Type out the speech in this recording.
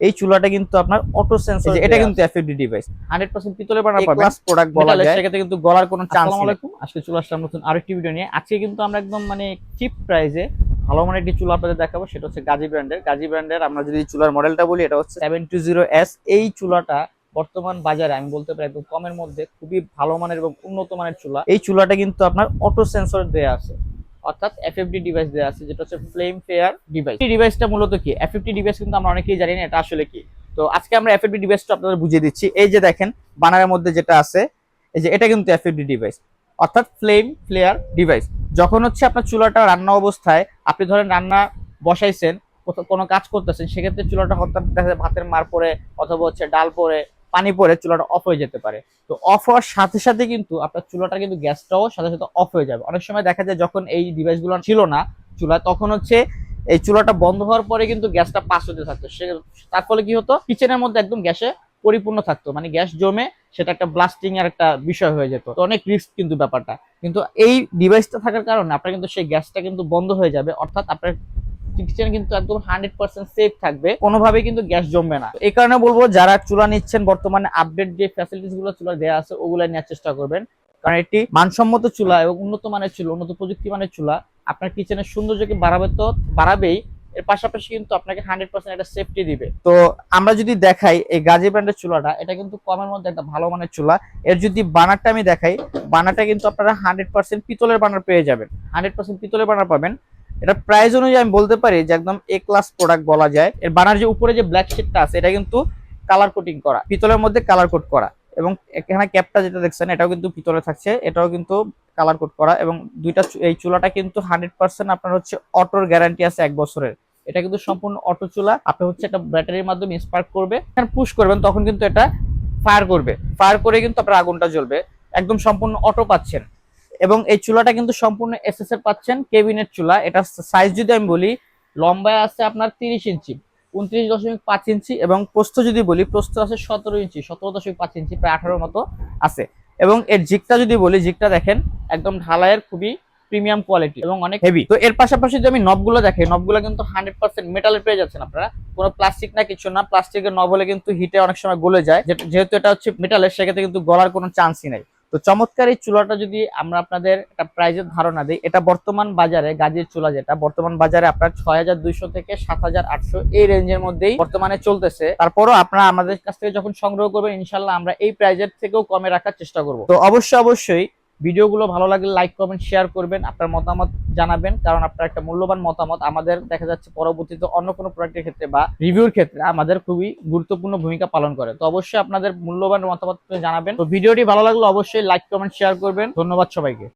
এই চুলাটা কিন্তু আপনার অটো সেন্সর এটা কিন্তু এফএফডি ডিভাইস হান্ড্রেড পার্সেন্ট পিতলে বানা পাবেন ক্লাস প্রোডাক্ট বলা যায়। সেক্ষেত্রে কিন্তু গলার কোনো চান্স আসসালামু আলাইকুম। আজকে চলে আসলাম নতুন আরেকটি ভিডিও নিয়ে। আজকে কিন্তু আমরা একদম মানে চিপ প্রাইসে ভালো মানের একটি চুলা আপনাদের দেখাবো। সেটা হচ্ছে গাজী ব্র্যান্ডের। গাজী ব্র্যান্ডের আমরা যদি চুলার মডেলটা বলি এটা হচ্ছে সেভেন টু জিরো এস এই চুলাটা বর্তমান বাজারে আমি বলতে পারি একদম কমের মধ্যে খুবই ভালো মানের এবং উন্নত মানের চুলা। এই চুলাটা কিন্তু আপনার অটো সেন্সর দেয়া আছে। অর্থাৎ এফএফডি ডিভাইস দেওয়া আছে, যেটা হচ্ছে ফ্লেম ফেয়ার ডিভাইস এই ডিভাইসটা মূলত কি? এফএফডি ডিভাইস কিন্তু আমরা অনেকেই জানি না এটা আসলে কি। তো আজকে আমরা এফএফডি ডিভাইসটা আপনাদের বুঝিয়ে দিচ্ছি। এই যে দেখেন, বানারের মধ্যে যেটা আছে, এই যে এটা কিন্তু এফএফডি ডিভাইস অর্থাৎ ফ্লেম ফ্লেয়ার ডিভাইস যখন হচ্ছে আপনার চুলাটা রান্না অবস্থায় আপনি ধরেন রান্না বসাইছেন কোনো কাজ করতেছেন, সেক্ষেত্রে চুলাটা হঠাৎ দেখা যায় ভাতের মার পরে অথবা হচ্ছে ডাল পরে পানি পরে চুলাটা অফ হয়ে যেতে পারে। তো অফ হওয়ার সাথে সাথে কিন্তু আপনার চুলাটা কিন্তু গ্যাসটাও সাথে সাথে অফ হয়ে যাবে। অনেক সময় দেখা যায় যখন এই ডিভাইসগুলো ছিল না, চুলা তখন হচ্ছে এই চুলাটা বন্ধ হওয়ার পরে কিন্তু গ্যাসটা পাস হতে থাকতো। সে তার ফলে কি হতো? কিচেনের মধ্যে একদম গ্যাসে পরিপূর্ণ থাকতো। মানে গ্যাস জমে সেটা একটা ব্লাস্টিং এর একটা বিষয় হয়ে যেত। তো অনেক রিস্ক কিন্তু ব্যাপারটা। কিন্তু এই ডিভাইসটা থাকার কারণে আপনার কিন্তু সেই গ্যাসটা কিন্তু বন্ধ হয়ে যাবে। অর্থাৎ আপনার কিচেন কিন্তু একদম হান্ড্রেড পার্সেন্ট সেফ থাকবে। কোনোভাবেই কিন্তু গ্যাস জমবে না। এই কারণে বলব, যারা চুলা নিচ্ছেন, বর্তমানে আপডেট যে ফ্যাসিলিটিসগুলো চুলা দেওয়া আছে, ওগুলো নেওয়ার চেষ্টা করবেন। কারণ এটি মানসম্মত চুলা এবং উন্নত মানের চুলা, উন্নত প্রযুক্তি মানের চুলা। আপনার কিচেনের সৌন্দর্যকে বাড়াবে তো, বাড়াবেই। এর পাশাপাশি কিন্তু আপনাকে হান্ড্রেড পার্সেন্ট একটা সেফটি দিবে। তো আমরা যদি দেখাই, এই গাজী ব্র্যান্ডের চুলাটা, এটা কিন্তু কমের মধ্যে একটা ভালো মানের চুলা। এর যদি বানারটা আমি দেখাই, বানারটা কিন্তু আপনারা হান্ড্রেড পার্সেন্ট পিতলের বানার পেয়ে যাবেন। হান্ড্রেড পার্সেন্ট পিতলের বানার পাবেন। এটা প্রাইস অনুযায়ী আমি বলতে পারি যে একদম এ ক্লাস প্রোডাক্ট বলা যায়। এর বানার যে উপরে যে ব্ল্যাক শেডটা আছে, এটা কিন্তু কালার কোটিং করা পিতলের মধ্যে কালার কোট করা এবং এখানে ক্যাপটা যেটা দেখছেন, এটাও কিন্তু পিতলে থাকছে, এটাও কিন্তু কালার কোট করা এবং দুইটা এই চুলাটা কিন্তু হান্ড্রেড পার্সেন্ট আপনার হচ্ছে অটোর গ্যারান্টি আছে এক বছরের। এটা কিন্তু সম্পূর্ণ অটো চুলা, আপনি হচ্ছে একটা ব্যাটারির মাধ্যমে স্পার্ক করবে পুশ করবেন তখন কিন্তু এটা ফায়ার করবে। ফায়ার করে কিন্তু আপনার আগুনটা জ্বলবে, একদম সম্পূর্ণ অটো পাচ্ছেন। এবং এই চুলাটা কিন্তু সম্পূর্ণ এসএস এর পাচ্ছেন কেবিনেট চুলা। এটা সাইজ যদি আমি বলি, লম্বায় আছে আপনার তিরিশ ইঞ্চি, উনত্রিশ দশমিক পাঁচ ইঞ্চি এবং প্রস্থ যদি বলি, প্রস্থ আছে সতেরো ইঞ্চি, সতেরো দশমিক পাঁচ ইঞ্চি, প্রায় আঠারোর মতো আছে। এবং এর জিকটা যদি বলি জিকটা দেখেন, একদম ঢালাইয়ের খুবই প্রিমিয়াম কোয়ালিটি এবং অনেক হেভি তো এর পাশাপাশি যদি আমি নবগুলো দেখাই নবগুলো কিন্তু হান্ড্রেড পার্সেন্ট মেটালের পেয়ে যাচ্ছেন আপনারা। কোনো প্লাস্টিক না কিছু না প্লাস্টিকের নব হলে কিন্তু হিটে অনেক সময় গলে যায়। যেহেতু এটা হচ্ছে মেটালের সেক্ষেত্রে কিন্তু গলার কোনো চান্সই নাই। তো চমৎকার এই চুলাটা যদি আমরা আপনাদের একটা প্রাইজের ধারণা দিই, এটা বর্তমান বাজারে গাজীর চুলা যেটা, বর্তমান বাজারে আপনার ছয় হাজার দুইশো থেকে সাত হাজার আটশো এই রেঞ্জের মধ্যেই বর্তমানে চলতেছে। তারপরও আপনারা আমাদের কাছ থেকে যখন সংগ্রহ করবেন ইনশাল্লাহ আমরা এই প্রাইজের থেকেও কমে রাখার চেষ্টা করব। তো অবশ্যই অবশ্যই ভিডিওগুলো ভালো লাগলে লাইক কমেন্ট শেয়ার করবেন, আপনার মতামত জানাবেন, কারণ আপনার একটা মূল্যবান মতামত আমাদের দেখা যাচ্ছে পরবর্তীতে অন্য কোনো প্রোডাক্টের ক্ষেত্রে বা রিভিউর ক্ষেত্রে আমাদের খুবই গুরুত্বপূর্ণ ভূমিকা পালন করে। তো অবশ্যই আপনাদের মূল্যবান মতামত জানাবেন। তো ভিডিওটি ভালো লাগলে অবশ্যই লাইক কমেন্ট শেয়ার করবেন। ধন্যবাদ সবাইকে।